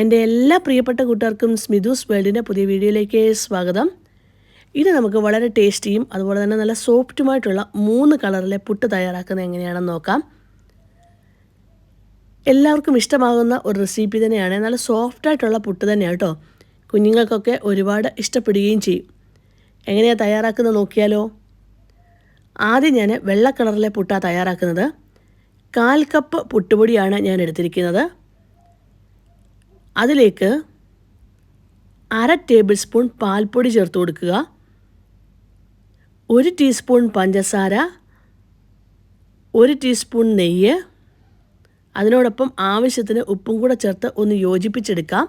എന്റെ എല്ലാ പ്രിയപ്പെട്ട കൂട്ടുകാർക്കും സ്മിതൂസ് വേൾഡിന്റെ പുതിയ വീഡിയോയിലേക്ക് സ്വാഗതം. ഇത് നമുക്ക് വളരെ ടേസ്റ്റിയും അതുപോലെ തന്നെ നല്ല സോഫ്റ്റുമായിട്ടുള്ള മൂന്ന് കളറിലെ പുട്ട് തയ്യാറാക്കുന്നത് എങ്ങനെയാണെന്ന് നോക്കാം. എല്ലാവർക്കും ഇഷ്ടമാകുന്ന ഒരു റെസിപ്പി തന്നെയാണ്. നല്ല സോഫ്റ്റായിട്ടുള്ള പുട്ട് തന്നെയാണ് കേട്ടോ. കുഞ്ഞുങ്ങൾക്കൊക്കെ ഒരുപാട് ഇഷ്ടപ്പെടുകയും ചെയ്യും. എങ്ങനെയാണ് തയ്യാറാക്കുന്നത് നോക്കിയാലോ? ആദ്യം ഞാൻ വെള്ള കളറിലെ പുട്ടാണ് തയ്യാറാക്കുന്നത്. കാൽ കപ്പ് പുട്ടുപൊടിയാണ് ഞാൻ എടുത്തിരിക്കുന്നത്. അതിലേക്ക് അര ടേബിൾ സ്പൂൺ പാൽപ്പൊടി ചേർത്ത് കൊടുക്കുക. ഒരു ടീസ്പൂൺ പഞ്ചസാര ഒരു ടീസ്പൂൺ നെയ്യ് അതിനോടൊപ്പം ആവശ്യത്തിന് ഉപ്പും കൂടെ ചേർത്ത് ഒന്ന് യോജിപ്പിച്ചെടുക്കാം.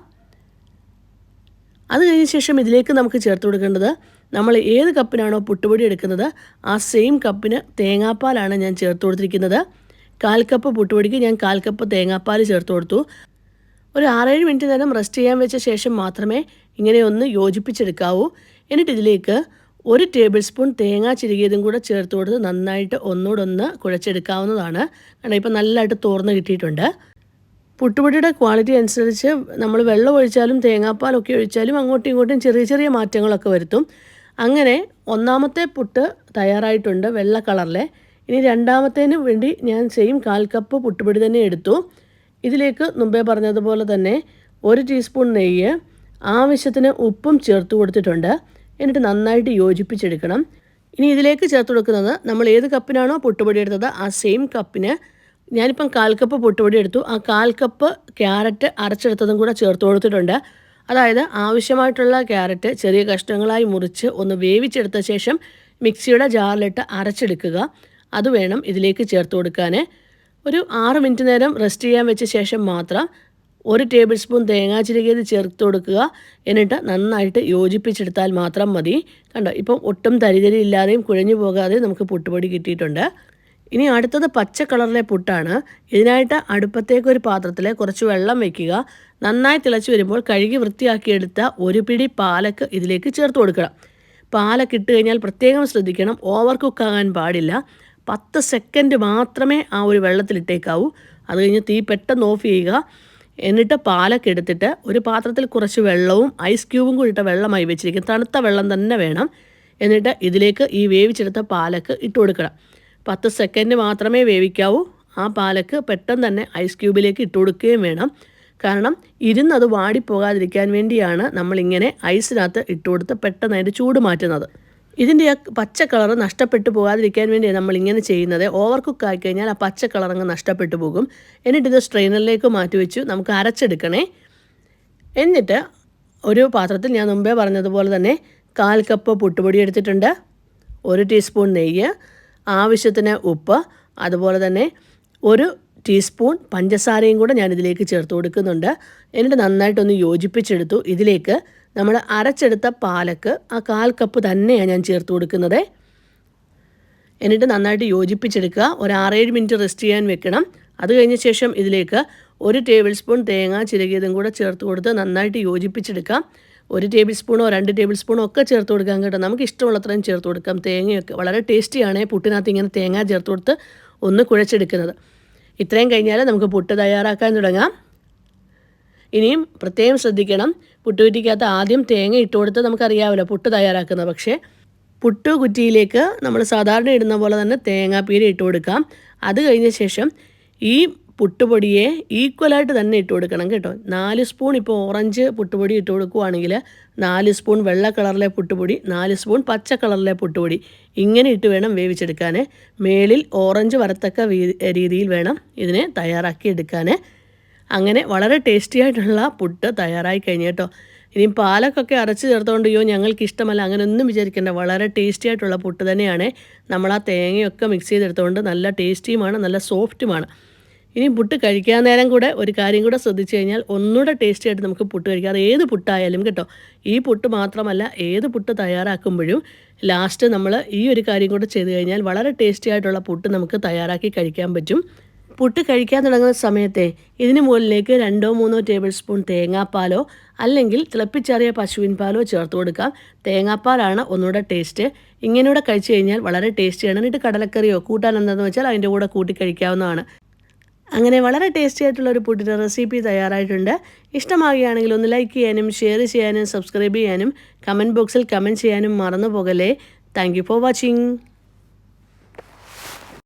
അത് കഴിഞ്ഞ ശേഷം ഇതിലേക്ക് നമുക്ക് ചേർത്ത് കൊടുക്കേണ്ടത് നമ്മൾ ഏത് കപ്പിനാണോ പുട്ടുപൊടി എടുക്കുന്നത് ആ സെയിം കപ്പിന് തേങ്ങാപ്പാലാണ് ഞാൻ ചേർത്ത് കൊടുത്തിരിക്കുന്നത്. കാൽ കപ്പ് പുട്ടുപൊടിക്ക് ഞാൻ കാൽ കപ്പ് തേങ്ങാപ്പാൽ ചേർത്ത് കൊടുത്തു. ഒരു ആറേഴ് മിനിറ്റ് നേരം റെസ്റ്റ് ചെയ്യാൻ വെച്ച ശേഷം മാത്രമേ ഇങ്ങനെ ഒന്ന് യോജിപ്പിച്ചെടുക്കാവൂ. എന്നിട്ട് ഇതിലേക്ക് ഒരു ടേബിൾ സ്പൂൺ തേങ്ങ ചിരുകിയതും കൂടെ ചേർത്ത് കൊടുത്ത് നന്നായിട്ട് ഒന്നോടൊന്ന് കുഴച്ചെടുക്കാവുന്നതാണ്. കാരണം ഇപ്പം നല്ലതായിട്ട് തോർന്ന് കിട്ടിയിട്ടുണ്ട്. പുട്ടുപൊടിയുടെ ക്വാളിറ്റി അനുസരിച്ച് നമ്മൾ വെള്ളം ഒഴിച്ചാലും തേങ്ങാപ്പാലൊക്കെ ഒഴിച്ചാലും അങ്ങോട്ടും ഇങ്ങോട്ടും ചെറിയ ചെറിയ മാറ്റങ്ങളൊക്കെ വരുത്തും. അങ്ങനെ ഒന്നാമത്തെ പുട്ട് തയ്യാറായിട്ടുണ്ട് വെള്ള കളറിലെ. ഇനി രണ്ടാമത്തേന് വേണ്ടി ഞാൻ സെയിം കാൽ കപ്പ് പുട്ടുപൊടി തന്നെ എടുത്തു. ഇതിലേക്ക് മുമ്പേ പറഞ്ഞതുപോലെ തന്നെ ഒരു ടീസ്പൂൺ നെയ്യ് ആവശ്യത്തിന് ഉപ്പും ചേർത്ത് കൊടുത്തിട്ടുണ്ട്. എന്നിട്ട് നന്നായിട്ട് യോജിപ്പിച്ചെടുക്കണം. ഇനി ഇതിലേക്ക് ചേർത്ത് കൊടുക്കുന്നത് നമ്മൾ ഏത് കപ്പിനാണോ പൊട്ടുപൊടി എടുത്തത് ആ സെയിം കപ്പിന്. ഞാനിപ്പം കാൽ കപ്പ് പൊട്ടുപൊടി എടുത്തു. ആ കാൽ കപ്പ് ക്യാരറ്റ് അരച്ചെടുത്തതും കൂടെ ചേർത്ത് കൊടുത്തിട്ടുണ്ട്. അതായത് ആവശ്യമായിട്ടുള്ള ക്യാരറ്റ് ചെറിയ കഷ്ണങ്ങളായി മുറിച്ച് ഒന്ന് വേവിച്ചെടുത്ത ശേഷം മിക്സിയുടെ ജാറിലിട്ട് അരച്ചെടുക്കുക. അത് വേണം ഇതിലേക്ക് ചേർത്ത് കൊടുക്കാൻ. ഒരു ആറ് മിനിറ്റ് നേരം റെസ്റ്റ് ചെയ്യാൻ വെച്ച ശേഷം മാത്രം ഒരു ടേബിൾ സ്പൂൺ തേങ്ങാ ചിരകിയത് ചേർത്ത് കൊടുക്കുക. എന്നിട്ട് നന്നായിട്ട് യോജിപ്പിച്ചെടുത്താൽ മാത്രം മതി. കണ്ടോ? ഇപ്പം ഒട്ടും തരിതരി ഇല്ലാതെയും കുഴഞ്ഞു പോകാതെയും നമുക്ക് പുട്ടുപൊടി കിട്ടിയിട്ടുണ്ട്. ഇനി അടുത്തത് പച്ച കളറിലെ പുട്ടാണ്. ഇതിനായിട്ട് അടുപ്പത്തേക്ക് ഒരു പാത്രത്തിൽ കുറച്ച് വെള്ളം വയ്ക്കുക നന്നായി തിളച്ച് വരുമ്പോൾ കഴുകി വൃത്തിയാക്കിയെടുത്ത ഒരു പിടി പാലക്ക് ഇതിലേക്ക് ചേർത്ത് കൊടുക്കണം. പാലക്ക് ഇട്ട് കഴിഞ്ഞാൽ പ്രത്യേകം ശ്രദ്ധിക്കണം. ഓവർ കുക്കാകാൻ പാടില്ല. പത്ത് സെക്കൻഡ് മാത്രമേ ആ ഒരു വെള്ളത്തിലിട്ടേക്കാവൂ. അത് കഴിഞ്ഞ് തീ പെട്ടെന്ന് ഓഫ് ചെയ്യുക. എന്നിട്ട് പാലൊക്കെ എടുത്തിട്ട് ഒരു പാത്രത്തിൽ കുറച്ച് വെള്ളവും ഐസ് ക്യൂബും കൂടി ഇട്ട വെള്ളമായി വെച്ചിരിക്കും. തണുത്ത വെള്ളം തന്നെ വേണം. എന്നിട്ട് ഇതിലേക്ക് ഈ വേവിച്ചെടുത്ത പാലക്ക് ഇട്ട് കൊടുക്കണം. പത്ത് സെക്കൻഡ് മാത്രമേ വേവിക്കാവൂ. ആ പാലക്ക് പെട്ടെന്ന് തന്നെ ഐസ് ക്യൂബിലേക്ക് ഇട്ട് കൊടുക്കുകയും വേണം. കാരണം ഇരുന്നത് വാടിപ്പോകാതിരിക്കാൻ വേണ്ടിയാണ് നമ്മളിങ്ങനെ ഐസിനകത്ത് ഇട്ട് കൊടുത്ത് പെട്ടെന്ന് അതിന്റെ ചൂട് മാറ്റുന്നത്. ഇതിന്റെ ആ പച്ച കളർ നഷ്ടപ്പെട്ടു പോകാതിരിക്കാൻ വേണ്ടിയാണ് നമ്മൾ ഇങ്ങനെ ചെയ്യുന്നത്. ഓവർ കുക്ക് ആയി കഴിഞ്ഞാൽ ആ പച്ച കളർ അങ്ങ് നഷ്ടപ്പെട്ടു പോകും. എന്നിട്ട് ഇത് സ്ട്രെയിനറിലേക്ക് മാറ്റി വെച്ചു. നമുക്ക് അരച്ചെടുക്കണേ. എന്നിട്ട് ഒരു പാത്രത്തിൽ ഞാൻ മുമ്പേ പറഞ്ഞതുപോലെ തന്നെ കാൽ കപ്പ് പുട്ടുപൊടി എടുത്തിട്ടുണ്ട്. ഒരു ടീസ്പൂൺ നെയ്യ് ആവശ്യത്തിന് ഉപ്പ് അതുപോലെ തന്നെ ഒരു ടീസ്പൂൺ പഞ്ചസാരയും കൂടെ ഞാൻ ഇതിലേക്ക് ചേർത്ത് കൊടുക്കുന്നുണ്ട്. എന്നിട്ട് നന്നായിട്ടൊന്ന് യോജിപ്പിച്ചെടുത്തു. ഇതിലേക്ക് നമ്മൾ അരച്ചെടുത്ത പാലക്ക് ആ കാൽ കപ്പ് തന്നെയാണ് ഞാൻ ചേർത്ത് കൊടുക്കുന്നത്. എന്നിട്ട് നന്നായിട്ട് യോജിപ്പിച്ചെടുക്കുക. ഒരു ആറേഴ് മിനിറ്റ് റെസ്റ്റ് ചെയ്യാൻ വെക്കണം. അത് കഴിഞ്ഞ ശേഷം ഇതിലേക്ക് ഒരു ടേബിൾ സ്പൂൺ തേങ്ങ ചിരകിയതും കൂടെ ചേർത്ത് കൊടുത്ത് നന്നായിട്ട് യോജിപ്പിച്ചെടുക്കാം. ഒരു ടേബിൾ സ്പൂണോ രണ്ട് ടേബിൾ സ്പൂണോ ഒക്കെ ചേർത്ത് കൊടുക്കാം കേട്ടോ. നമുക്ക് ഇഷ്ടമുള്ളത്രയും ചേർത്ത് കൊടുക്കാം. തേങ്ങയൊക്കെ വളരെ ടേസ്റ്റിയാണ് പുട്ടിനകത്ത് ഇങ്ങനെ തേങ്ങ ചേർത്ത് കൊടുത്ത് ഒന്ന് കുഴച്ചെടുക്കുന്നത്. ഇത്രയും കഴിഞ്ഞാൽ നമുക്ക് പുട്ട് തയ്യാറാക്കാൻ തുടങ്ങാം. ഇനിയും പ്രത്യേകം ശ്രദ്ധിക്കണം. പുട്ടുകുറ്റിക്കകത്ത് ആദ്യം തേങ്ങ ഇട്ട് കൊടുത്ത് നമുക്കറിയാമല്ലോ പുട്ട് തയ്യാറാക്കുന്നത് പക്ഷേ പുട്ട് കുറ്റിയിലേക്ക് നമ്മൾ സാധാരണ ഇടുന്ന പോലെ തന്നെ തേങ്ങാപ്പീര ഇട്ട് കൊടുക്കാം. അത് കഴിഞ്ഞ ശേഷം ഈ പുട്ടുപൊടിയെ ഈക്വലായിട്ട് തന്നെ ഇട്ട് കൊടുക്കണം കേട്ടോ. നാല് സ്പൂൺ ഇപ്പോൾ ഓറഞ്ച് പുട്ടുപൊടി ഇട്ട് കൊടുക്കുവാണെങ്കിൽ നാല് സ്പൂൺ വെള്ള കളറിലെ പുട്ടുപൊടി നാല് സ്പൂൺ പച്ച കളറിലെ പുട്ടുപൊടി ഇങ്ങനെ ഇട്ട് വേണം വേവിച്ചെടുക്കാൻ. മേളിൽ ഓറഞ്ച് വരത്തക്ക രീതിയിൽ വേണം ഇതിനെ തയ്യാറാക്കി എടുക്കാൻ അങ്ങനെ വളരെ ടേസ്റ്റി ആയിട്ടുള്ള പുട്ട് തയ്യാറായി കഴിഞ്ഞു കേട്ടോ. ഇനിയും പാലക്കൊക്കെ അരച്ച് ചേർത്തുകൊണ്ട് അയ്യോ ഞങ്ങൾക്ക് ഇഷ്ടമല്ല അങ്ങനെ ഒന്നും വിചാരിക്കേണ്ട. വളരെ ടേസ്റ്റി ആയിട്ടുള്ള പുട്ട് തന്നെയാണ്. നമ്മൾ ആ തേങ്ങയൊക്കെ മിക്സ് ചെയ്തെടുത്തുകൊണ്ട് നല്ല ടേസ്റ്റിയുമാണ് നല്ല സോഫ്റ്റുമാണ് ഇനി പുട്ട് കഴിക്കാൻ നേരം കൂടെ ഒരു കാര്യം കൂടെ ശ്രദ്ധിച്ചു കഴിഞ്ഞാൽ ഒന്നുകൂടെ ടേസ്റ്റി ആയിട്ട് നമുക്ക് പുട്ട് കഴിക്കാം. അത് ഏത് പുട്ടായാലും കേട്ടോ. ഈ പുട്ട് മാത്രമല്ല ഏത് പുട്ട് തയ്യാറാക്കുമ്പോഴും ലാസ്റ്റ് നമ്മൾ ഈ ഒരു കാര്യം കൂടെ ചെയ്ത് കഴിഞ്ഞാൽ വളരെ ടേസ്റ്റി ആയിട്ടുള്ള പുട്ട് നമുക്ക് തയ്യാറാക്കി കഴിക്കാൻ പറ്റും. പുട്ട് കഴിക്കാൻ തുടങ്ങുന്ന സമയത്തെ ഇതിന് മുകളിലേക്ക് രണ്ടോ മൂന്നോ ടേബിൾ സ്പൂൺ തേങ്ങാപ്പാലോ അല്ലെങ്കിൽ തിളപ്പിച്ചറിയ പശുവിൻ പാലോ ചേർത്ത് കൊടുക്കാം. തേങ്ങാപ്പാലാണ് ഒന്നുകൂടെ ടേസ്റ്റ് ഇങ്ങനെയൂടെ കഴിച്ചു കഴിഞ്ഞാൽ വളരെ ടേസ്റ്റിയാണ് എന്നിട്ട് കടലക്കറിയോ കൂട്ടാൻ എന്താണെന്ന് വെച്ചാൽ അതിന്റെ കൂടെ കൂട്ടി കഴിക്കാവുന്നതാണ്. അങ്ങനെ വളരെ ടേസ്റ്റി ആയിട്ടുള്ള ഒരു പുട്ടിന്റെ റെസിപ്പി തയ്യാറായിട്ടുണ്ട്. ഇഷ്ടമാകുകയാണെങ്കിൽ ഒന്ന് ലൈക്ക് ചെയ്യാനും ഷെയർ ചെയ്യാനും സബ്സ്ക്രൈബ് ചെയ്യാനും കമന്റ് ബോക്സിൽ കമന്റ് ചെയ്യാനും മറന്നു പോകല്ലേ താങ്ക് ഫോർ വാച്ചിങ്